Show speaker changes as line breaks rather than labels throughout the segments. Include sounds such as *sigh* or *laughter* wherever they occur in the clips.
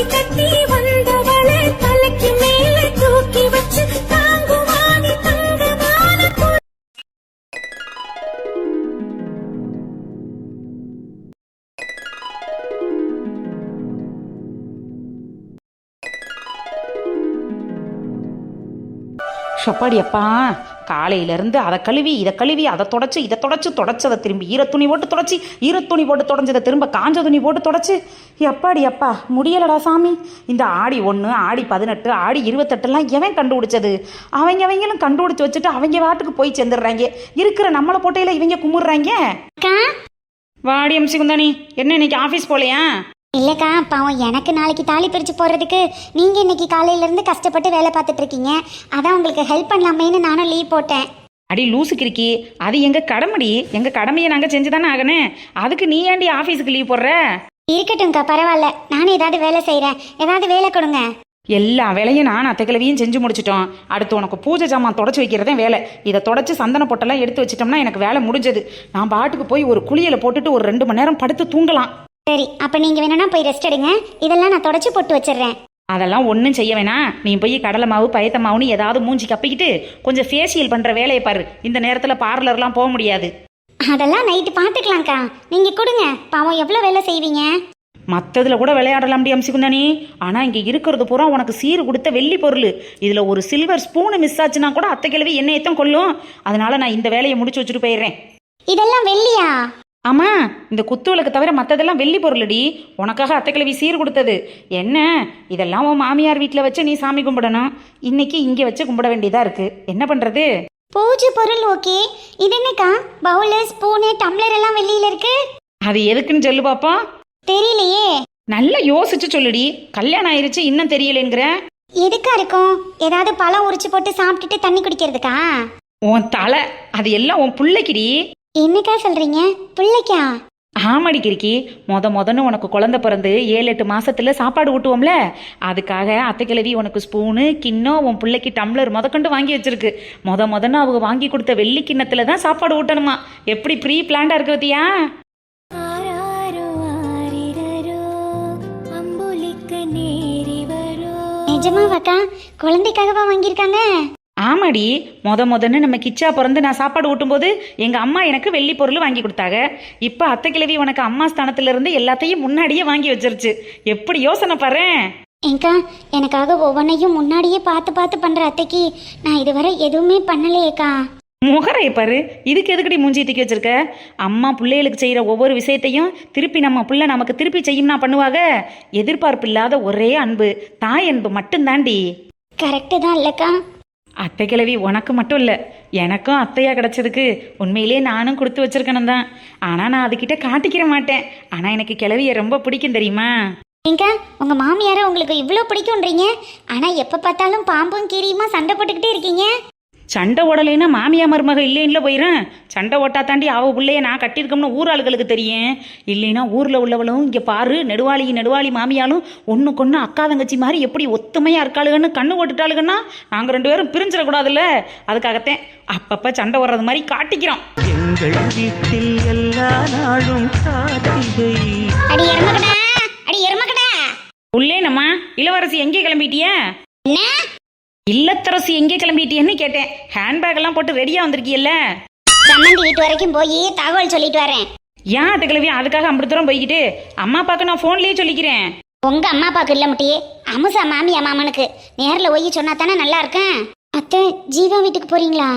தாலி கட்டி தலைக்கு தூக்கி வச்சு தாங்குவானி தங்கமான
அப்பா. காலையிலேருந்து அதை கழுவி இதை கழுவி அதை தொடச்சி இதை தொடச்சி தொடச்சதை திரும்பி ஈரத்துணி போட்டு தொடச்சி ஈரத்துணி போட்டு தொடஞ்சதை திரும்ப காஞ்ச துணி போட்டு தொடச்சி. எப்பாடி அப்பா முடியலடா சாமி. இந்த ஆடி ஒன்று ஆடி பதினெட்டு ஆடி இருபத்தெட்டுலாம் எவன் கண்டுபிடிச்சது? அவங்க அவங்களும் கண்டுபிடிச்சி வச்சுட்டு அவங்க வாட்டுக்கு போய் சேர்ந்துடுறாங்க. இருக்கிற நம்மளை போட்டையில் இவங்க கும்பிடுறாங்க வாடி எம்சி குந்தானி என்ன இன்னைக்கு ஆஃபீஸ் போகலையா
இல்லக்கா பாவம் எனக்கு நாளைக்கு தாலி பிரிச்சு போடுறதுக்கு நீங்க இன்னைக்கு காலையில இருந்து கஷ்டப்பட்டு வேலை பார்த்துட்டு இருக்கீங்க. அதான் உங்களுக்கு ஹெல்ப் பண்ணலாமேன்னு நானும் லீவ் போட்டேன்.
அடி லூசு கிறுக்கி. அது எங்கள் கடமைடி? எங்கள் கடமையை நாங்கள் செஞ்சு தானே ஆகணும் அதுக்கு நீ ஏன்டி ஆஃபீஸுக்கு லீவ் போடுற?
இருக்கட்டும்க்கா பரவாயில்ல. நானும் ஏதாவது வேலை செய்றேன். ஏதாவது வேலை கொடுங்க.
எல்லா வேலையும் நான் அத்தை கிழவியும் செஞ்சு முடிச்சிட்டோம். அடுத்து உனக்கு பூஜை ஜாமான் தொடச்சி வைக்கிறதே வேலை. இதை தொடச்சி சந்தன பொட்டெல்லாம் எடுத்து வச்சிட்டோம்னா எனக்கு வேலை முடிஞ்சது. நான் பாட்டுக்கு போய் ஒரு குளியலை போட்டுட்டு ஒரு ரெண்டு மணி நேரம் படுத்து தூங்கலாம்.
சரி அப்ப நீங்க வேணும்னா போய் ரெஸ்ட் எடுங்க. இதெல்லாம் நான் தொடச்சு போட்டு வச்சிடுறேன்.
அதெல்லாம் ஒன்றும் செய்ய வேணாம் நீ போய் கடலை மாவு பயத்த மாவுன்னு ஏதாவது மூஞ்சி கப்பிக்கிட்டு கொஞ்சம் ஃபேஷியல் பண்ணுற வேலையை பாரு. இந்த நேரத்தில் பார்லர்லாம் போக முடியாது.
அதெல்லாம் நைட்டு பார்த்துக்கலாம்க்கா நீங்க கொடுங்க. பாவம் எவ்வளோ வேலை செய்வீங்க?
மற்றதில் கூட விளையாடலாம் அம்சி குந்தானி ஆனால் இங்கே இருக்கிறது பூரா உனக்கு சீர் கொடுத்த வெள்ளி பொருள். இதில் ஒரு சில்வர் ஸ்பூனு மிஸ் ஆச்சுன்னா கூட அத்தை கிழவி என்னையத்தான் கொல்லும். அதனால நான் இந்த வேலையை முடிச்சு வச்சுட்டு போயிடுறேன்.
இதெல்லாம் வெள்ளியா?
ஆமா இந்த குத்து விளக்கு தவிர மற்றதெல்லாம் வெள்ளி பொருளடி. உனக்காக அத்தை கிழவி சீர் கொடுத்தது. என்ன? இதெல்லாம் உன் மாமியார் வீட்டில் வச்சு நீ சாமி கும்பிடணும். இன்னைக்கு இங்கே வச்சு கும்பிட வேண்டியதா இருக்கு. என்ன பண்றது?
பூஜை பொருள் ஓகே. இது என்னக்கா? பவுலு ஸ்பூனு டம்ளர் எல்லாம் வெள்ளியில இருக்கு?
அது எதுக்குன்னு சொல்லு பாப்போம்
தெரியலையே.
நல்லா யோசிச்சு சொல்லுடி. கல்யாணம் ஆயிருச்சு இன்னும் தெரியலங்கிற.
எதுக்கா இருக்கும்? ஏதாவது பழம் உரிச்சு போட்டு சாப்பிட்டுட்டு தண்ணி குடிக்கிறதுக்கா?
உன் தலை அது எல்லாம் உன் பிள்ளைக்கிடி.
என்னக்கா சொல்றீங்க? பிள்ளைக்கா?
ஆமாடி கிறுக்கி. மொத மொதன்னு உனக்கு குழந்தை பிறந்து ஏழு எட்டு மாசத்துல சாப்பாடு ஊட்டுவோம்ல? அதுக்காக அத்தை கிழவி உனக்கு ஸ்பூனு கிண்ணம் உன் பிள்ளைக்கு டம்ளர் முதக்கொண்டு வாங்கி வச்சிருக்கு. மொத மொதன்னு அவங்க வாங்கி கொடுத்த வெள்ளி கிண்ணத்துல தான் சாப்பாடு ஊட்டணுமா? எப்படி ப்ரீ பிளான்டா இருக்கு பத்தியா
ஆராரோ ஆரிரரோ அம்புலிக்க நேரி வரோ
நிஜமாவாக்கா குழந்தைக்காகவா வாங்கியிருக்காங்க?
ஆமாடி மொத மொதன்னு நம்ம கிச்சா பிறந்து நான் சாப்பாடு ஊட்டும்போது எங்க அம்மா எனக்கு வெள்ளி பொருள் வாங்கி கொடுத்தாங்க. இப்போ அத்தை கிழவி உனக்கு அம்மா ஸ்தானத்துல இருந்து எல்லாத்தையும் முன்னாடியே வாங்கி வச்சிருச்சு. எப்படி யோசனை பாரேன்
ஏங்கா எனக்காக ஒவ்வொன்றையும் முன்னாடியே பார்த்து பார்த்து பண்ற அத்தைக்கு நான் இதுவரை எதுவுமே பண்ணலையேக்கா.
முகரைய பாரு இதுக்கு எதுக்கடி மூஞ்சி தூக்கி வச்சிருக்க? அம்மா பிள்ளைகளுக்கு செய்யற ஒவ்வொரு விஷயத்தையும் திருப்பி நம்ம புள்ள நமக்கு திருப்பி செய்யும்னா பண்ணுவாங்க எதிர்பார்ப்பு இல்லாத ஒரே அன்பு தாய் அன்பு மட்டும்தாண்டி
கரெக்டு தான் இல்லக்கா.
அத்தை கிழவி உனக்கு மட்டும் இல்லை எனக்கும் அத்தையா கிடச்சதுக்கு உண்மையிலேயே நானும் கொடுத்து வச்சிருக்கணும் தான். ஆனால் நான் அதுக்கிட்ட காட்டிக்கிற மாட்டேன். ஆனால் எனக்கு கிழவியை ரொம்ப பிடிக்கும் தெரியுமா?
ஏங்கா உங்க மாமியாரை உங்களுக்கு இவ்வளோ பிடிக்கும்ன்றீங்க? ஆனால் எப்போ பார்த்தாலும் பாம்பும் கீரியுமா சண்டை போட்டுக்கிட்டே இருக்கீங்க?
சண்டை ஓடலைன்னா மாமியா மருமக இல்லைன்னு போயிடும் சண்டை ஓட்டா தாண்டி அவ பிள்ளைய நான் கட்டியிருக்கோம்னு ஊர் ஆளுகளுக்கு தெரியும். இல்லைன்னா ஊரில் உள்ளவளும் இங்கே பாரு நெடுவாளி நெடுவாளி மாமியாலும் ஒன்று அக்கா தங்கச்சி மாதிரி எப்படி ஒத்துமையாக இருக்காளுகன்னு கண்ணு ஓட்டுட்டாளுங்கன்னா நாங்கள் ரெண்டு பேரும் பிரிஞ்சிடக்கூடாதுல்ல. அதுக்காகத்தான் அப்பப்போ சண்டை ஓடுறது மாதிரி காட்டிக்கிறோம்.
எங்கள் வீட்டில் எல்லா நாளும் காத்திகை
அடி எருமக்கடா அடி எருமக்கடா.
உள்ளே நம்ம இளவரசி எங்கே கிளம்பிட்டிய?
என்ன?
இல்லத்தரசி எங்கே கிளம்பிட்டியன்னு கேட்டேன். ஹேண்ட்பேக் எல்லாம் போட்டு ரெடியாக வந்திருக்கியல்ல?
சம்மந்தி வீட்டு வரைக்கும் போய் தகவல் சொல்லிட்டு வரேன்.
ஏன் அத்தை கிளவி அதுக்காக அம்பது தூரம் போய்கிட்டு அம்மா அப்பாவுக்கு நான் ஃபோன்லேயே சொல்லிக்கிறேன்.
உங்க அம்மா அப்பாவுக்கு இல்ல முட்டியே. அமுசா மாமியா மாமனுக்கு. நேர்ல போய் சொன்னா தானே நல்லா இருக்கும் அத்தை ஜீவா வீட்டுக்கு போறீங்களா?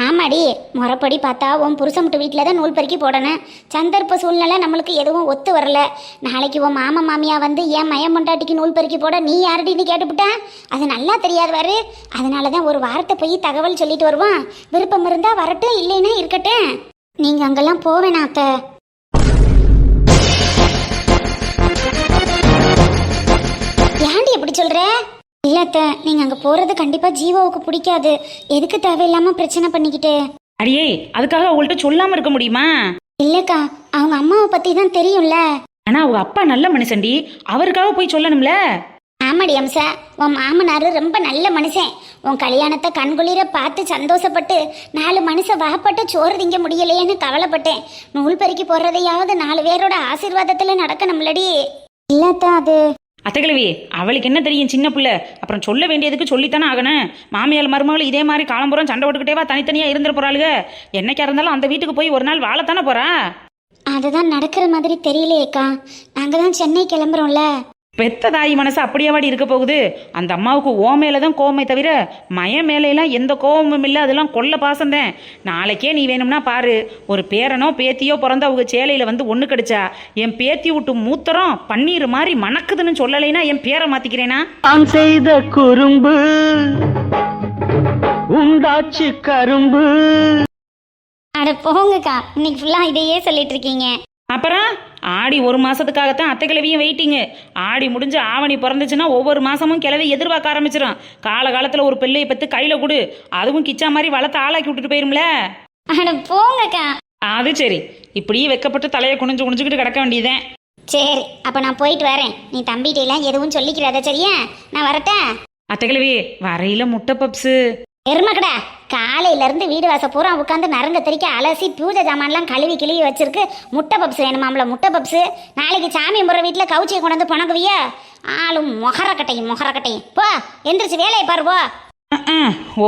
ஆமாடி முறைப்படி பார்த்தா உன் புருஷன் விட்டு வீட்டில் தான் நூல் பறிக்கி போடணும். சந்தர்ப்ப சூழ்நிலை நம்மளுக்கு எதுவும் ஒத்து வரல. நாளைக்கு உன் மாமா மாமியா வந்து ஏன் மயம் பொண்டாட்டிக்கு நூல் பறிக்கி போட நீ யாருடின்னு கேட்டுவிட்டா அது நல்லா தெரியாது வாரு அதனால தான் ஒரு வாரத்தை போய் தகவல் சொல்லிட்டு வருவான். விருப்பம் இருந்தால் வரட்டும் இல்லைன்னா இருக்கட்டும். நீங்கள் அங்கெல்லாம் போவேணா அத்தை. இல்ல அத்தை நீங்க அங்க போறது கண்டிப்பா ஜீவாவுக்கு பிடிக்காது. எதுக்கு தேவையில்லாம பிரச்சனை பண்ணிக்கிட்டு?
அடியே அதுக்காக அவங்கள்ட்ட சொல்லாம இருக்க முடியுமா?
இல்லக்கா அவங்க அம்மாவை பத்தி தான் தெரியும்ல.
ஆனா அவங்க அப்பா நல்ல மனுஷன்டி. அவருக்காக போய் சொல்லணும்ல?
ஆமாடி அம்சா உன் மாமனாரு ரொம்ப நல்ல மனுஷன். உன் கல்யாணத்தை கண்குளிர பார்த்து சந்தோஷப்பட்டு நாலு மனுஷன் வகப்பட்டு சோறு திங்க முடியலையேன்னு கவலைப்பட்டேன். நூல் பறிக்கி போடுறதையாவது நாலு பேரோட ஆசீர்வாதத்துல நடக்கணும்லடி. இல்லத்தா அது
அத்தைக்கிழவி அவளுக்கு என்ன தெரியும் சின்ன பிள்ளை? அப்புறம் சொல்ல வேண்டியதுக்கு சொல்லித்தானே ஆகணும். மாமியார் மருமகள் இதே மாதிரி காலம்புறம் சண்டை போட்டுக்கிட்டேவா தனித்தனியாக இருந்துட போறாளுக. என்னைக்கா இருந்தாலும் அந்த வீட்டுக்கு போய் ஒரு நாள் வாழத்தானே போறா?
அதுதான் நடக்கிற மாதிரி தெரியலையேக்கா. நாங்க தான் சென்னை கிளம்புறோம்ல.
பெத்த தாய் மனசு அப்படியாவாடி இருக்க போகுது. அந்த அம்மாவுக்கு ஓ மேலே தான் கோவமே தவிர மய மேலையெல்லாம் எந்த கோவமும் இல்லை. அதெல்லாம் கொல்ல பாசந்தேன் நாளைக்கே நீ வேணும்னா பாரு. ஒரு பேரனோ பேத்தியோ பிறந்த அவங்க சேலையில் வந்து ஒன்று கிடைச்சா என் பேத்தி விட்டு மூத்தரம் பன்னீர் மாதிரி மணக்குதுன்னு சொல்லலைன்னா என் பேரை மாற்றிக்கிறேனா
நான் செய்த குறும்பு உண்டாச்சு கரும்பு.
அட போங்கக்கா இன்னைக்கு ஃபுல்லா இதையே சொல்லிட்டு இருக்கீங்க.
அப்புறம் ஆடி ஒரு மாசத்துக்காகத்தான் அத்தை கிழவியும் வெயிட்டிங்கு ஆடி முடிஞ்சு ஆவணி பிறந்துச்சுன்னா ஒவ்வொரு மாசமும் கிழவி எதிர்பார்க்க ஆரம்பிச்சிடும் காலகாலத்தில் ஒரு பிள்ளையை பத்து கையில் கொடு. அதுவும் கிச்சா மாதிரி வளர்த்து ஆளாக்கி விட்டுட்டு போயிரும்ல?
போங்கக்கா.
அது சரி. இப்படியே வெக்கப்பட்டு தலையை குனிஞ்சு குனிஞ்சுக்கிட்டு கிடக்க வேண்டியதேன்
சரி அப்ப நான் போயிட்டு வரேன். நீ தம்பிகிட்ட எல்லாம் எதுவும் சொல்லிக்கிறாத சரியா? நான் வரட்டேன்
அத்தைக்கிழவி வரையில முட்டை பப்ஸு.
எருமக்கடா காலையில இருந்து வீடு வாச பூரா உட்காந்து நரங்க தெரிக்க அலசி பூஜை ஜாமான்லாம் கழுவி கிழுவி வச்சிருக்கு. முட்டை பப்ஸ் வேணுமாம்ல முட்டை பப்ஸு. நாளைக்கு சாமி முறை வீட்டில் கவுச்சியை கொண்டு வந்து புணக்குவியா ஆளும் மொகரக்கட்டையும் மொகரக்கட்டையும். போ எந்திரிச்சு வேலையை பாரு போ.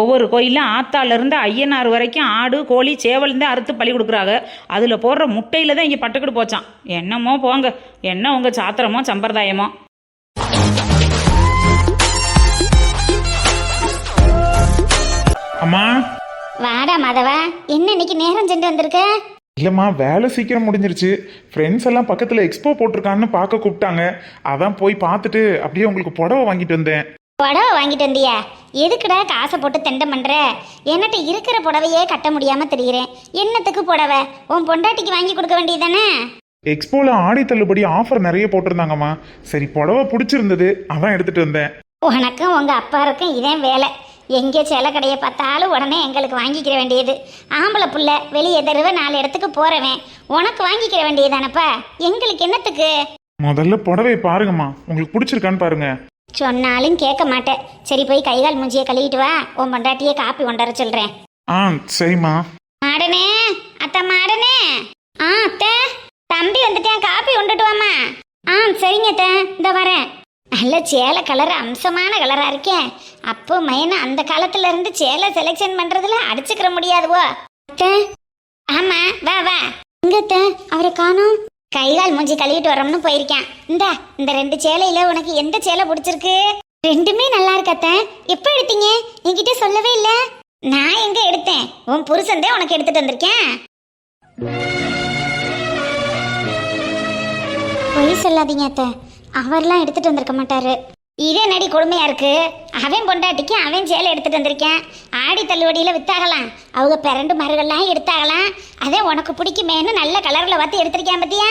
ஒவ்வொரு கோயிலும் ஆத்தால இருந்து ஐயனார் வரைக்கும் ஆடு கோழி சேவல் இருந்து அறுத்து பழி கொடுக்குறாங்க. அதில் போடுற முட்டையில தான் இங்கே பட்டுக்கிட்டு போச்சான் என்னமோ போங்க. என்ன உங்கள் சாத்திரமோ சம்பிரதாயமோ?
அம்மா.
வாடா மாதவா என்ன இன்னைக்கு நேரம் சென்று வந்திருக்க?
இல்லைம்மா வேலை சீக்கிரம் முடிஞ்சிருச்சு. ஃப்ரெண்ட்ஸ் எல்லாம் பக்கத்தில் எக்ஸ்போ போட்டிருக்கான்னு பார்க்க கூப்பிட்டாங்க. அதான் போய் பார்த்துட்டு அப்படியே உங்களுக்கு புடவை வாங்கிட்டு வந்தேன்.
புடவை வாங்கிட்டு வந்தியா? எதுக்குடா காசை போட்டு தெண்டம் பண்ற? என்கிட்ட இருக்கிற புடவையே கட்ட முடியாம தெரியுறேன் என்னத்துக்கு புடவை? உன் பொண்டாட்டிக்கு வாங்கி கொடுக்க வேண்டியதானே
எக்ஸ்போவில் ஆடி தள்ளுபடி ஆஃபர் நிறைய போட்டிருந்தாங்கம்மா. சரி புடவை பிடிச்சிருந்தது அதான் எடுத்துட்டு வந்தேன்.
உனக்கும் உங்க அப்பாருக்கும் இதே வேலை. எங்கே சேலை கடையை பார்த்தாலும் உடனே எங்களுக்கு வாங்கிக்கிற வேண்டியது. ஆம்பளை புள்ள வெளியே தருவ நாலு இடத்துக்கு போறவன் உனக்கு வாங்கிக்கிற வேண்டியதானப்பா எங்களுக்கு என்னத்துக்கு?
முதல்ல புடவை பாருங்கம்மா. உங்களுக்கு பிடிச்சிருக்கான்னு பாருங்க.
சொன்னாலும் கேட்க மாட்டேன். சரி போய் கை கால் மூஞ்சியை கழுவிட்டு வா. உன் பொண்டாட்டியே காப்பி கொண்டு வர சொல்றேன்.
ஆ சரிம்மா.
மாடனே அத்தை மாடனே. ஆ அத்தை. தம்பி வந்துட்டேன். காப்பி கொண்டுட்டு வாமா ஆ சரிங்க அத்தை. இந்த வரேன். நல்ல சேலை கலர் அம்சமான கலராக இருக்கேன் அப்போ மையனை அந்த காலத்துல இருந்து சேலை செலெக்ஷன் பண்ணுறதுல அடிச்சுக்கிற முடியாதுவோ. அத்தை? ஆமாம் வா வா. இங்க அத்தை? அவரை காணும். கைகால் மூஞ்சி கழுவிட்டு வரோம்னு போயிருக்கேன். இந்தா இந்த ரெண்டு சேலையில் உனக்கு எந்த சேலை பிடிச்சிருக்கு? ரெண்டுமே நல்லா இருக்கு எப்போ எடுத்தீங்க? என்கிட்ட சொல்லவே இல்லை. நான் எங்க எடுத்தேன்? உன் புருஷன் தான் உனக்கு எடுத்துட்டு வந்திருக்கேன். பொய் சொல்லாதீங்க அத்தை. அவர்லாம் எடுத்துட்டு வந்திருக்க மாட்டாரு. இதே நடி கொடுமையா இருக்கு? அவன் பொண்டாட்டிக்கு அவன் சேலை எடுத்துட்டு வந்திருக்கேன். ஆடி தள்ளுவடியில வித்தாகலாம். அவங்க பிறண்டு மருகெல்லாம் எடுத்தாகலாம். அதே உனக்கு பிடிக்குமேன்னு நல்ல கலர்ல பார்த்து எடுத்திருக்கேன் பத்தியா?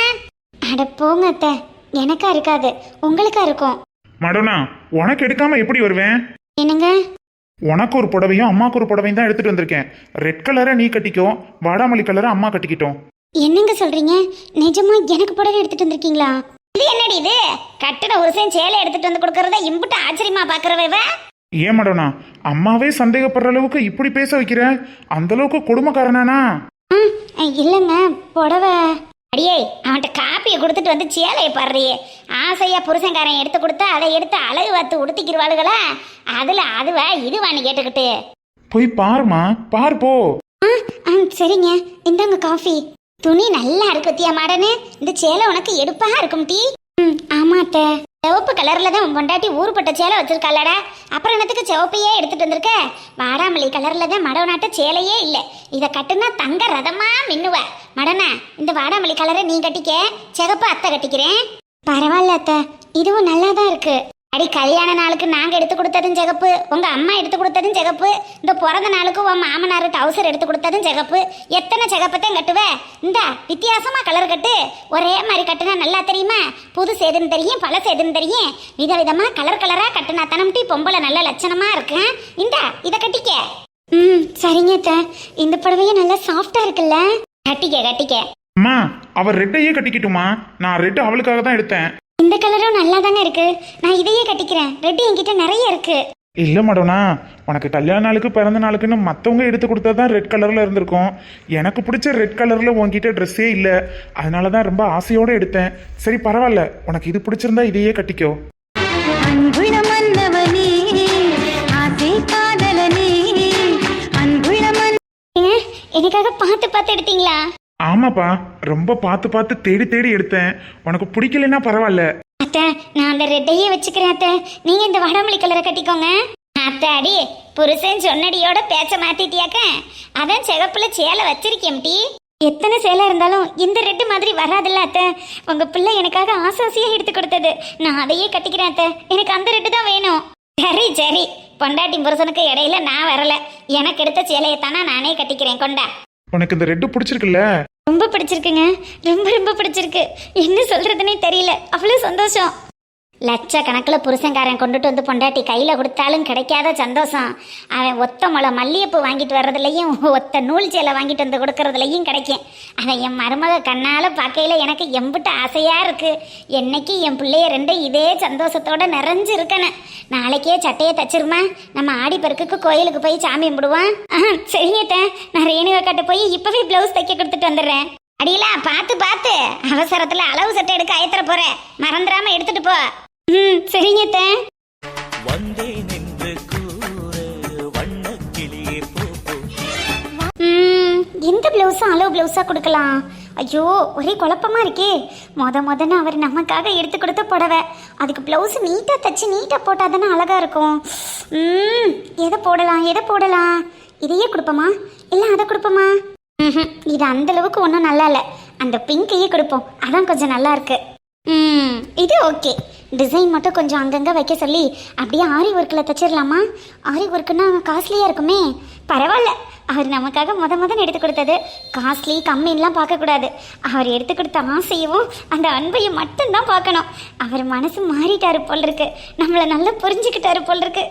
அட போங்க அத்தை. எனக்கா இருக்காது. உங்களுக்கா இருக்கும்.
மடோனா உனக்கு எடுக்காம எப்படி வருவேன்?
என்னங்க?
உனக்கு ஒரு புடவையும் அம்மாக்கு ஒரு புடவையும் தான் எடுத்துட்டு வந்திருக்கேன். ரெட் கலரை நீ கட்டிக்கோ. வாடாமல்லி கலரை அம்மா கட்டிக்கிட்டோம்.
என்னங்க சொல்றீங்க? நிஜமா எனக்கு புடவை எடுத்துட்டு வந்திருக்கீங்களா? இது என்னடி இது? கட்டின உருசையும் சேலை எடுத்துட்டு வந்து கொடுக்கறத இம்புட்டு ஆச்சரியமா பாக்குறவ
ஏன் மடோனா? அம்மாவே சந்தேகப்படுற அளவுக்கு இப்படி பேச வைக்கிற? அந்த அளவுக்கு கொடுமைக்காரனானா?
இல்லைங்க புடவை. அடியே அவன்கிட்ட காப்பியை கொடுத்துட்டு வந்து சேலையை பாடுறியே. ஆசையா புருஷன்காரன் எடுத்து கொடுத்தா அதை எடுத்து அழகு பார்த்து உடுத்திக்கிருவாளுகளா? அதுல அதுவா இதுவான்னு கேட்டுக்கிட்டு.
போய் பாருமா பார் போ.
சரிங்க. இந்தாங்க காஃபி. துணி நல்லா இருக்கு தியா மாடனு? இந்த சேலை உனக்கு எடுப்பாக இருக்கும் டீ. ம் ஆமா அத்தை. சிவப்பு கலர்ல தான் உன் பொண்டாட்டி ஊருப்பட்ட சேலை வச்சிருக்காளடா. அப்புறம் என்னத்துக்கு சிவப்பையே எடுத்துட்டு வந்திருக்க? வாடாமல்லி கலர்ல தான் மடவனாட்ட சேலையே இல்லை. இதை கட்டுனா தங்க ரதமா மின்னுவ. மடனா இந்த வாடாமல்லி கலரை நீ கட்டிக்க. சிகப்பு அத்தை கட்டிக்கிறேன். பரவாயில்ல அத்தை. இதுவும் நல்லா தான் இருக்கு. அடி கல்யாண நாளுக்கு நாங்க எடுத்து கொடுத்ததும் சிகப்பு. உங்க அம்மா எடுத்து கொடுத்ததும் சிகப்பு. இந்த பிறந்த நாளுக்கு உன் மாமனார் டவுசர் எடுத்து கொடுத்ததும் சிகப்பு. எத்தனை சிகப்பத்தையும் கட்டுவ? இந்த வித்தியாசமா கலர் கட்டு. ஒரே மாதிரி கட்டுனா நல்லா தெரியுமா? புது சேதுன்னு தெரியும் பல சேதுன்னு தெரியும். விதவிதமா கலர் கலரா கட்டுனா தனம்டி பொம்பளை நல்ல லட்சணமா இருக்கு இந்த இத கட்டிக்க. ம் சரிங்க அத்தை. இந்த புடவையே நல்லா சாஃப்டா இருக்குல்ல? கட்டிக்க கட்டிக்க.
அம்மா அவர் ரெட்டையே கட்டிக்கிட்டுமா நான் ரெட் அவளுக்காக தான் எடுத்தேன்.
இந்த கலரும் நல்லா தானே இருக்கு? நான் இதையே கட்டிக்கிறேன். ரெட்டு என்கிட்ட நிறைய இருக்கு.
இல்ல மடோனா உனக்கு கல்யாண நாளுக்கு பிறந்த நாளுக்குன்னு மற்றவங்க எடுத்து கொடுத்தா தான் ரெட் கலர்ல இருந்திருக்கும். எனக்கு பிடிச்ச ரெட் கலர்ல உன்கிட்ட ட்ரெஸ்ஸே இல்லை. அதனால தான் ரொம்ப ஆசையோட எடுத்தேன். சரி பரவாயில்ல. உனக்கு இது பிடிச்சிருந்தா இதையே கட்டிக்கோ.
எனக்காக பார்த்து பார்த்து எடுத்தீங்களா?
ஆமாப்பா ரொம்ப பார்த்து பார்த்து தேடி தேடி எடுத்தேன். உனக்கு பிடிக்கலன்னா பரவாயில்ல.
அத்தை நான் அந்த ரெட்டையே வச்சுக்கிறேன் அத்தை. நீங்க இந்த வடமல்லி கலரை கட்டிக்கோங்க. அத்தாடி புருஷன் சொன்னடியோட பேச்ச மாத்திட்டியாக்க? அதான் சிகப்புல சேலை வச்சிருக்கேன் டி. எத்தனை சேலை இருந்தாலும் இந்த ரெட்டு மாதிரி வராதுல்ல அத்தை. உங்க பிள்ளை எனக்காக ஆசாசியா எடுத்து கொடுத்தது. நான் அதையே கட்டிக்கிறேன் அத்தை. எனக்கு அந்த ரெட்டு தான் வேணும். சரி சரி. பொண்டாட்டி புருஷனுக்கு இடையில நான் வரல. எனக்கு எடுத்த சேலையை தானே நானே கட்டிக்கிறேன் கொண்டா.
உனக்கு இந்த ரெட்டு பிடிச்சிருக்குல்ல?
ரொம்ப பிடிச்சிருக்குங்க. ரொம்ப ரொம்ப பிடிச்சிருக்கு. என்ன சொல்கிறதுனே தெரியல. அவ்வளோ சந்தோஷம். லட்சக்கணக்கில் புருஷன்காரன் கொண்டுட்டு வந்து பொண்டாட்டி கையில் கொடுத்தாலும் கிடைக்காத சந்தோஷம். அவன் ஒத்த முளை மல்லிகைப்பூ வாங்கிட்டு வர்றதுலையும் ஒத்த நூல் சேலை வாங்கிட்டு வந்து கொடுக்கறதுலையும் கிடைக்கும். அதை என் மருமக கண்ணால் பார்க்கையில் எனக்கு எம்பிட்ட ஆசையாக இருக்குது என்னைக்கு என் பிள்ளைய ரெண்டும் இதே சந்தோஷத்தோடு நிறைஞ்சு இருக்கணும் நாளைக்கே சட்டையை தச்சிருமா? நம்ம ஆடிப்பெருக்குக்கு கோயிலுக்கு போய் சாமி கும்பிடுவோம். ஆஹா சரிங்க நான் ரேணுகா கட்ட போய் இப்போவே ப்ளவுஸ் தைக்க கொடுத்துட்டு வந்துடுறேன். அடியிலா பார்த்து பார்த்து. அவசரத்தில் அளவு சட்டை எடுக்க ஆயத்தர போகிறேன் மறந்துடாம எடுத்துகிட்டு போ. ம் சரிங்க அத்தை.
வந்தேன் என்று கூறு வண்ணக் கிளியே போ போ.
ம் எந்த ப்ளவுஸும் அளவு ப்ளவுஸாக கொடுக்கலாம்? ஐயோ ஒரே குழப்பமா இருக்கே. மொத மொதன்னு அவர் நமக்காக எடுத்து கொடுத்த புடவை. அதுக்கு ப்ளவுஸ் நீட்டாக தச்சு நீட்டாக போட்டால் தானே அழகாக இருக்கும். ம் எதை போடலாம் எதை போடலாம்? இதையே கொடுப்போமா? இல்லை அதை கொடுப்போமா? ம்ஹும், இது அந்த அளவுக்கு ஒன்றும் நல்லா இல்லை. அந்த பிங்கையே கொடுப்போம். அதான் கொஞ்சம் நல்லா இருக்கு. ம் இது ஓகே டிசைன் மட்டும் கொஞ்சம் அங்கங்கே வைக்க சொல்லி அப்படியே ஆரி ஒர்க்கில் தைச்சிடலாமா ஆரி ஒர்க்குன்னா காஸ்ட்லியாக இருக்குமே. பரவாயில்ல. அவர் நமக்காக முத முதன் எடுத்து கொடுத்தது. காஸ்ட்லி கம்மின்லாம் பார்க்கக்கூடாது. அவர் எடுத்து கொடுத்த ஆசையும் அந்த அன்பையும் மட்டும்தான் பார்க்கணும். அவர் மனசு மாறிட்டாரு போல் இருக்கு நம்மளை நல்லா புரிஞ்சுக்கிட்டாரு போல் இருக்கு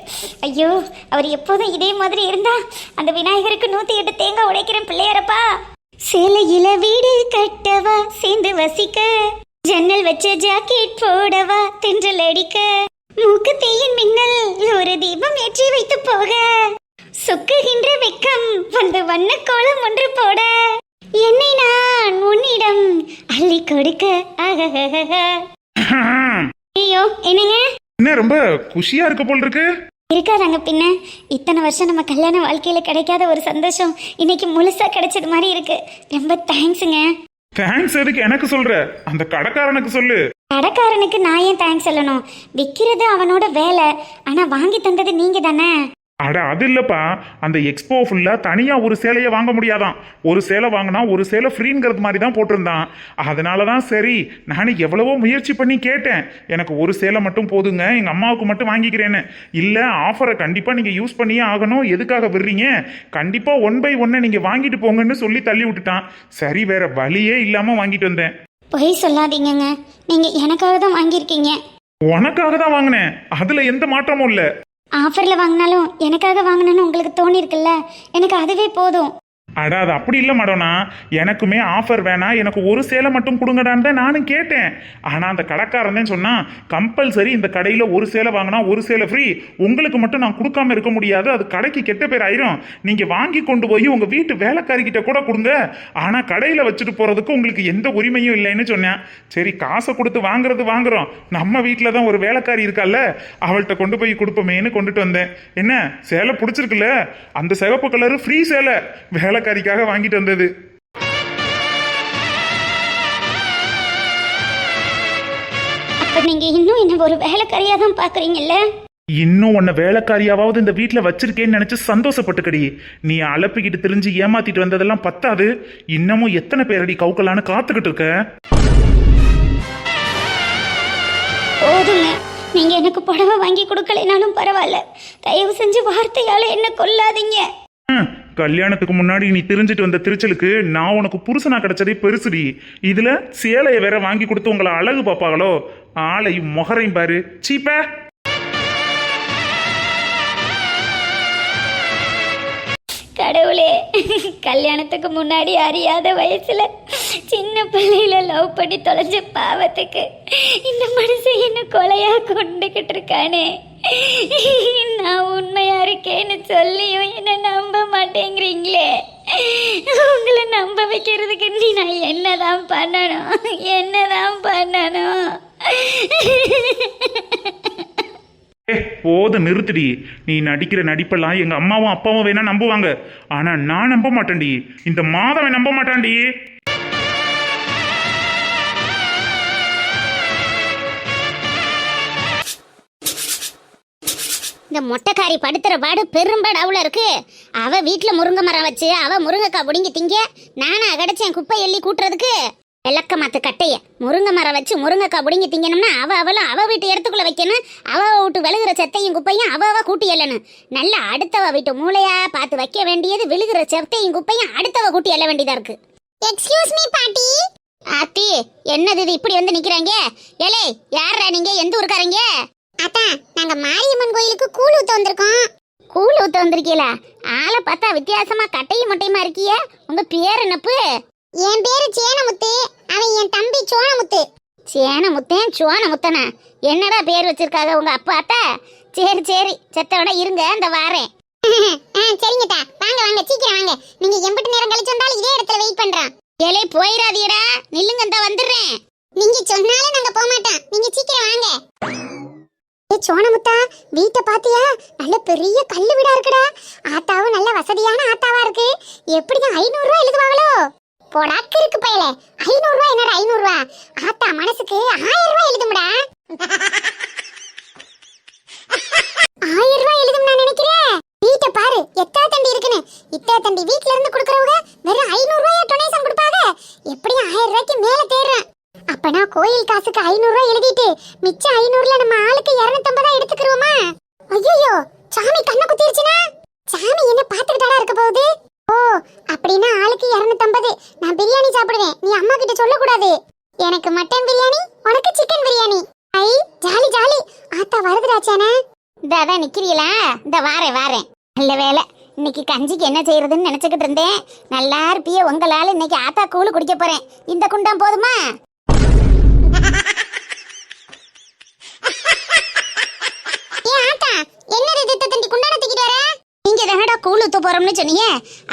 ஐயோ அவர் எப்போதும் இதே மாதிரி இருந்தா அந்த விநாயகருக்கு நூற்றி எட்டு தேங்காய் உடைக்கிறேன் பிள்ளையாரப்பா. சேலையில வீடு கட்டவா சேர்ந்து வசிக்க. ஜன்னல் வச்ச ஜாக்கெட் போடவா தென்றல் அடிக்க. மூக்கு தேயின் மின்னல் ஒரு தீபம் ஏற்றி வைத்து போக. சொக்குகின்ற வெக்கம் வந்து வண்ண கோலம் ஒன்று போட. என்னை நான் உன்னிடம் அள்ளி கொடுக்க. ஐயோ என்னங்க?
என்ன ரொம்ப குஷியா இருக்க போல் இருக்கு
இருக்காதாங்க பின்ன. இத்தனை வருஷம் நம்ம கல்யாண வாழ்க்கையில கிடைக்காத ஒரு சந்தோஷம் இன்னைக்கு முழுசா கிடைச்சது மாதிரி இருக்கு. ரொம்ப தேங்க்ஸுங்க
தேங்க்ஸ் எதுக்கு எனக்கு சொல்ற? அந்த கடைக்காரனுக்கு சொல்லு.
கடைக்காரனுக்கு நான் ஏன் தேங்க்ஸ் சொல்லணும்? விற்கிறது அவனோட வேலை. ஆனா வாங்கி தந்தது நீங்க தானே
அட அது இல்லப்பா. அந்த எக்ஸ்போ ஃபுல்லா தனியா ஒரு சேலையை வாங்க முடியாதான். ஒரு சேலை வாங்கினா ஒரு சேலை ஃப்ரீங்கிறது மாதிரி தான் போட்டிருந்தான். அதனால தான் சரி நானும் எவ்வளவோ முயற்சி பண்ணி கேட்டேன். எனக்கு ஒரு சேலை மட்டும் போதுங்க எங்க அம்மாவுக்கு மட்டும் வாங்கிக்கிறேன்னு. இல்ல ஆஃபரை கண்டிப்பா நீங்க யூஸ் பண்ணியே ஆகணும். எதுக்காக விடுறீங்க? கண்டிப்பா ஒன் பை ஒன்னை நீங்க வாங்கிட்டு போங்கன்னு சொல்லி தள்ளி விட்டுட்டான். சரி வேற வழியே இல்லாம வாங்கிட்டு வந்தேன்.
பொய் சொல்லாதீங்கங்க. நீங்க எனக்காக தான் வாங்கியிருக்கீங்க.
உனக்காக தான் வாங்கினேன். அதுல எந்த மாற்றமும் இல்லை.
ஆஃபரில் வாங்கினாலும் எனக்காக வாங்கணும்னு உங்களுக்கு தோணியிருக்குல்ல எனக்கு அதுவே போதும்.
அட அது அப்படி இல்லை மேடம்னா எனக்குமே ஆஃபர் வேணாம் எனக்கு ஒரு சேலை மட்டும் கொடுங்கடான்னு தான் நானும் கேட்டேன். ஆனால் அந்த கடைக்காரன் தான் கம்பல்சரி இந்த கடையில் ஒரு சேலை வாங்கினா ஒரு சேலை ஃப்ரீ உங்களுக்கு மட்டும் நான் கொடுக்காம இருக்க முடியாது. அது கடைக்கு கெட்ட பேர் ஆயிரும். நீங்கள் வாங்கி கொண்டு போய் உங்கள் வீட்டு வேலைக்காரிக்கிட்ட கூட கொடுங்க. ஆனால் கடையில் வச்சுட்டு போகிறதுக்கு உங்களுக்கு எந்த உரிமையும் இல்லைன்னு சொன்னேன். சரி காசை கொடுத்து வாங்குறது வாங்குறோம். நம்ம வீட்டில் தான் ஒரு வேலைக்காரி இருக்கால்ல அவள்கிட்ட கொண்டு போய் கொடுப்போமேன்னு கொண்டுட்டு வந்தேன். என்ன சேலை பிடிச்சிருக்குல்ல? அந்த சிவப்பு கலரு ஃப்ரீ சேலை. வேலை வேலைக்காரிக்காக வாங்கிட்டு வந்தது.
அப்ப நீங்க இன்னும் என்ன ஒரு வேலைக்காரியா தான் பாக்குறீங்கல்ல?
இன்னும் உன்னை வேலைக்காரியாவது இந்த வீட்டில் வச்சிருக்கேன்னு நினைச்சு சந்தோஷப்பட்டுக்கடி. நீ அலப்பிக்கிட்டு தெரிஞ்சு ஏமாத்திட்டு வந்ததெல்லாம் பத்தாது. இன்னமும் எத்தனை பேரடி கவுக்கலான்னு காத்துக்கிட்டு இருக்க?
போதுங்க. நீங்க எனக்கு புடவை வாங்கி கொடுக்கலைனாலும் பரவாயில்ல. தயவு செஞ்சு வார்த்தையால என்ன கொல்லாதீங்க.
கல்யாணத்துக்கு முன்னாடி நீ தெரிஞ்சிட்டு வந்த திருச்சலுக்கு நான் உனக்கு புருஷனா கிடைச்சதே பெருசுடி. இதுல சேலையை வேற வாங்கி கொடுத்து உங்களை அழகு பார்ப்பாங்களோ? ஆளையும் முகரையும் பாரு. சீப்ப.
கடவுளே கல்யாணத்துக்கு முன்னாடி அறியாத வயசுல சின்ன பிள்ளையில லவ் பண்ணி தொலைஞ்ச பாவத்துக்கு இந்த மனுஷன் என்ன கொலையா கொண்டுகிட்டு இருக்கானே? நான் உண்மையா இருக்கேன்னு சொல்லியும் என்ன நம்ப மாட்டேங்கிறீங்களே. உங்களை நம்ப வைக்கிறதுக்கு நீ நான் என்னதான் பண்ணணும்? என்னதான் பண்ணணும்?
போத நிறுத்துடி. நீ நடிக்கிற நடிப்பெல்லாம் எங்க அம்மாவும் அப்பாவும் வேணா நம்புவாங்க. ஆனா நான் நம்ப மாட்டேன்டி. இந்த மாதவன் நம்ப மாட்டான்டி.
இந்த மொட்டைக்காரி படுத்துற பாடு பெரும்பாடு அவ்வளோ இருக்கு. அவ வீட்டில் முருங்கை மரம் வச்சு அவ முருங்கைக்காய் பிடுங்கி திங்க நானா கிடைச்சேன் குப்பை எள்ளி கூட்டுறதுக்கு. விளக்க மாத்து கட்டைய முருங்கை மரம் வச்சு முருங்கைக்காய் பிடுங்கி திங்கணும்னா அவ அவளும் அவ வீட்டு இடத்துக்குள்ள வைக்கணும். அவ வீட்டு விழுகிற செத்தையும் குப்பையும் அவ அவ கூட்டி எல்லணும் நல்ல அடுத்தவ வீட்டு மூளையா பார்த்து வைக்க வேண்டியது விழுகிற செத்தையும் குப்பையும் அடுத்தவ கூட்டி எல்ல வேண்டியதா இருக்கு. எக்ஸ்கியூஸ் மீ பாட்டி. ஆத்தி என்னது இது இப்படி வந்து நிக்கிறாங்க? ஏலே யாரா நீங்க? எந்த ஊருக்காரங்க? அத்தா நாங்க மாரியம்மன் கோயிலுக்கு கூழ் ஊத்த வந்திருக்கோம். கூழ் ஊத்த வந்திருக்கீங்களா ஆளை பார்த்தா வித்தியாசமா கட்டையும் மட்டையுமா இருக்கிய? உங்க பேர் என்னப்பு? என் பேரு சேனமுத்து. அவன் என் தம்பி சோனமுத்து. சேனமுத்தேன் சோனமுத்தனா? என்னடா பேர் வச்சிருக்காங்க உங்க அப்பா அத்தா? சரி சரி. செத்தவட இருங்க இந்த வாரேன். *laughs* சரிங்கட்டா வாங்க வாங்க சீக்கிரம் வாங்க. நீங்க எம்பிட்டு நேரம் கழிச்சு வந்தாலும் இதே இடத்துல வெயிட் பண்றேன் ஏலே போயிடாதீடா நில்லுங்க இந்த வந்துடுறேன். நீங்க சொன்னாலும் நாங்க போக மாட்டோம் நீங்க சீக்கிரம் வாங்க. ஏ சோனமுத்தா வீட்டை பாத்தியா? நல்ல பெரிய கல்லு வீடா இருக்குடா. ஆத்தாவும் நல்ல வசதியான ஆத்தாவா இருக்கு. எப்படிங்க ஐநூறு ரூபா எழுதுவாங்களோ? போடாக்கு இருக்கு பயல. ஐநூறு ரூபா என்னடா ஐநூறு ரூபா ஆத்தா மனசுக்கு ஆயிரம் ரூபாய் எழுதும்டா. ஆயிரம் ரூபாய் எழுதும் நான் நினைக்கிறேன் வீட்டை பாரு எத்தா தண்டி இருக்குன்னு. இத்தா தண்டி வீட்ல இருந்து கொடுக்கறவங்க வெறும் ஐநூறு ரூபாய் டொனேஷன் கொடுப்பாங்க. எப்படியும் ஆயிரம் ரூபாய்க்கு மேல அப்பனா கோயில் காசுக்கு ஐநூறு ரூபாய் எழுதிட்டு மிச்சம் ஐநூறுல நம்ம ஆளுக்கு இருநூத்தம்பதா எடுத்துக்கிறோமா ஐயோ சாமி கண்ணை குத்திருச்சுனா சாமி என்ன பாத்துக்கிட்டாடா இருக்க போகுது? ஓ அப்படின்னா ஆளுக்கு இருநூத்தம்பது. நான் பிரியாணி சாப்பிடுவேன். நீ அம்மா கிட்ட சொல்லக்கூடாது. எனக்கு மட்டன் பிரியாணி உனக்கு சிக்கன் பிரியாணி. ஐ ஜாலி ஜாலி. ஆத்தா வருதுடாச்சானே இந்த நிக்கிறீங்களா இந்த வாரேன் வாரேன். நல்ல வேலை இன்னைக்கு கஞ்சிக்கு என்ன செய்யறதுன்னு நினைச்சுக்கிட்டு இருந்தேன். நல்லா இருப்பிய உங்களால இன்னைக்கு ஆத்தா கூழு குடிக்க போறேன். இந்த குண்டம் போதுமா? ஏன் ஆத்தா என்னது திட்ட தண்டி குண்டான தூக்கிட்டு வர? நீங்க தானடா கூழ் ஊத்த போறோம்னு சொன்னீங்க?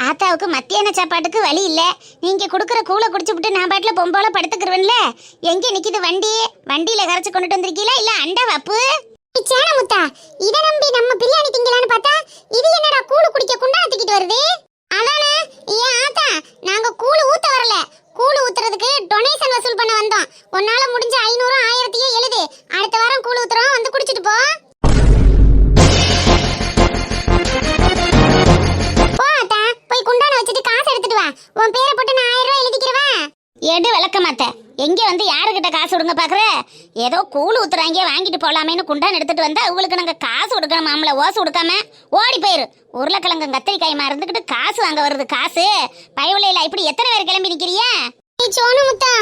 ஆத்தாவுக்கு மத்தியான சாப்பாட்டுக்கு வழி இல்ல. நீங்க குடுக்கற கூழ குடிச்சுப்புட்டு நான் பாட்டுல பொம்போல படுத்துக்கிறவன்ல எங்க நிக்குது வண்டி? வண்டியில கரைச்சு கொண்டுட்டு வந்திருக்கீங்களா? இல்ல அண்டா வப்பு? சேனமுத்தா இத நம்பி நம்ம பிரியாணி திங்கலான்னு பார்த்தா இது என்னடா கூழ் குடிக்க குண்டான தூக்கிட்டு வருது? அதானே? ஏன் ஆத்தா நாங்க கூழு ஊத்த வரல. கூழு ஊத்துறதுக்கு டொனேஷன் வசூல் பண்ண வந்தோம். உன்னால முடிஞ்ச ஐநூறு ஆயிரத்தையும் எழுது. அடுத்த வாரம் கூழ் ஊத்துறோம். வந்து குடிச்சிட்டு போ. போய் குண்டான வச்சுட்டு காசு எடுத்துட்டு வா. உன் பேரை போட்டு நான் ஆயிரம் ரூபாய் எழுதிக்கிறவா? எடு விளக்க மாத்த. எங்க வந்து யாருக்கிட்ட காசு கொடுங்க பாக்குற? ஏதோ கூழ் ஊத்துறாங்க வாங்கிட்டு போலாமேன்னு குண்டான் எடுத்துட்டு வந்தா உங்களுக்கு நாங்க காசு கொடுக்கணும் மாமல. ஓசு கொடுக்காம ஓடி போயிரு. உருளைக்கிழங்கு கத்திரிக்காய் மறந்துக்கிட்டு காசு வாங்க வருது காசு. பயவுலையில இப்படி எத்தனை பேர் கிளம்பி நிக்கிறிய? சோனு முத்தா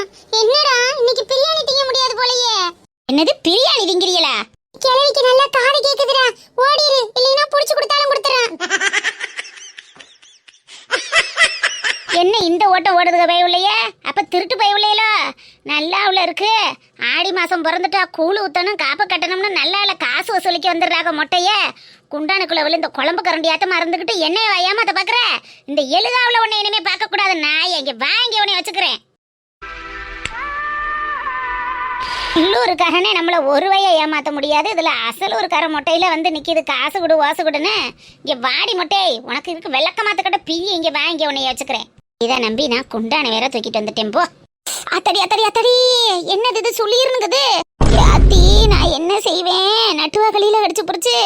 என்னடா? இன்னைக்கு பிரியாணி திங்க முடியாது போலயே. என்னது பிரியாணி திங்கிறீங்களா? கிழவிக்கு நல்லா காது கேக்குதுடா. ஓடிரு இல்லைன்னா புடிச்சு கொடுத்தாலும் கொடுத்துறேன் என்ன இந்த ஓட்டம் ஓடுதுக பயவுலையே அப்ப திருட்டு பயவில்லையிலோ நல்லா உள்ள இருக்கு. ஆடி மாசம் பிறந்துட்டா கூழு ஊத்தணும் காப்ப கட்டணும்னு நல்லா இல்லை காசு வசூலிக்க வந்துடுறாங்க மொட்டைய. குண்டானுக்குள்ள இந்த குழம்பு கரண்டியாட்டம் மறந்துக்கிட்டு என்னைய அதை பாக்குற இந்த எழுதாவில் உன்னை இனிமே பார்க்க கூடாது நான் இங்க வாங்கி உன்னை வச்சுக்கிறேன். உள்ளூருக்காரனே நம்மள ஒரு வய இதில் முடியாது. ஒரு கரை மொட்டையில் வந்து நிற்கிது காசு கொடு வாசு கொடுன்னு இங்கே வாடி மொட்டை. உனக்கு இதுக்கு விளக்க மாத்தக்கட்ட இங்கே வாங்கி உன்னைய வச்சுக்கிறேன். இதை நம்பி நான் குண்டான வேற தூக்கிட்டு வந்துட்டேன் போ. அத்தடி அத்தடி அத்தடி. என்னது இது? சொல்லிருந்தது யாத்தி நான் என்ன செய்வேன்? நட்டுவா களியில அடிச்சு புடிச்சு.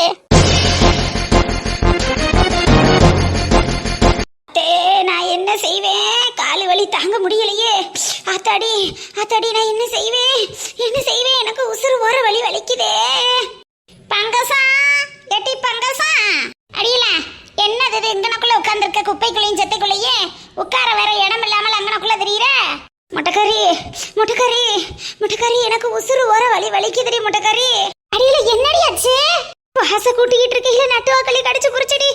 அத்தே, நான் என்ன செய்வேன்? காலு வலி தாங்க முடியலையே. அத்தாடி அத்தாடி நான் என்ன செய்வேன் எனக்கு உசுறு ஓர வலி வலிக்குதே பங்கசா எட்டி பங்கசா அடியில என்னது இது இங்கனக்குள்ள உட்கார்ந்திருக்க செத்தைக்குள்ளேயே உட்கார வேற இடம் இல்லாமல் அங்கனக்குள்ள தெரியுற? முட்டைக்கறி முட்டைக்கறி முட்டைக்கறி எனக்கு உசுறு ஓர வலி வலிக்குதுடி முட்டைக்கறி. அடியில என்னடி ஆச்சு? வாச கூட்டிக்கிட்டு இருக்கையில நட்டுவாக்களி கடிச்சு குறிச்சடி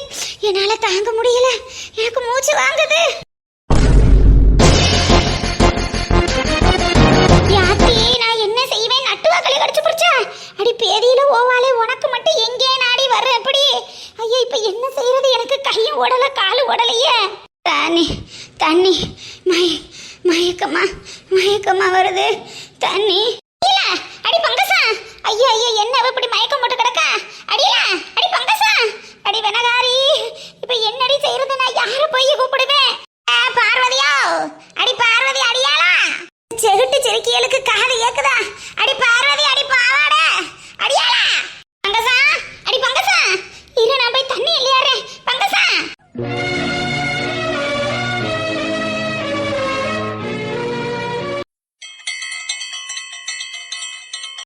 என்னால தாங்க முடியல. எனக்கு மூச்சு வாங்குது. யாத்தி நான் என்ன செய்வேன்? நட்டுவாக்களி கடிச்சு குறிச்சா அடி பேதியில ஓவாலே உனக்கு மட்டும் எங்கே நான் போய் எப்படி? ஐயா இப்ப என்ன செய்யறது? எனக்கு கையும் ஓடலை காலு ஓடலையே. தண்ணி தண்ணி மய மயக்கமா மயக்கமா வருது. தண்ணி. அடி பங்கசா. ஐயா ஐயா என்ன இப்படி மயக்கம் போட்டு கிடக்கா? அடியா அடி பங்கசா. அடி வெனகாரி இப்ப என்னடி செய்யறது? நான் யார போய் கூப்பிடுவேன்? பார்வதியோ? அடி பார்வதி அடியாளா? செகுட்டு செருக்கியலுக்கு காது ஏக்குதா? அடி பார்வதி அடி பாவாட. அடியாளா? பங்கசா அடி பங்கசா இரு நான் போய் தண்ணி இல்லையாரு பங்கசா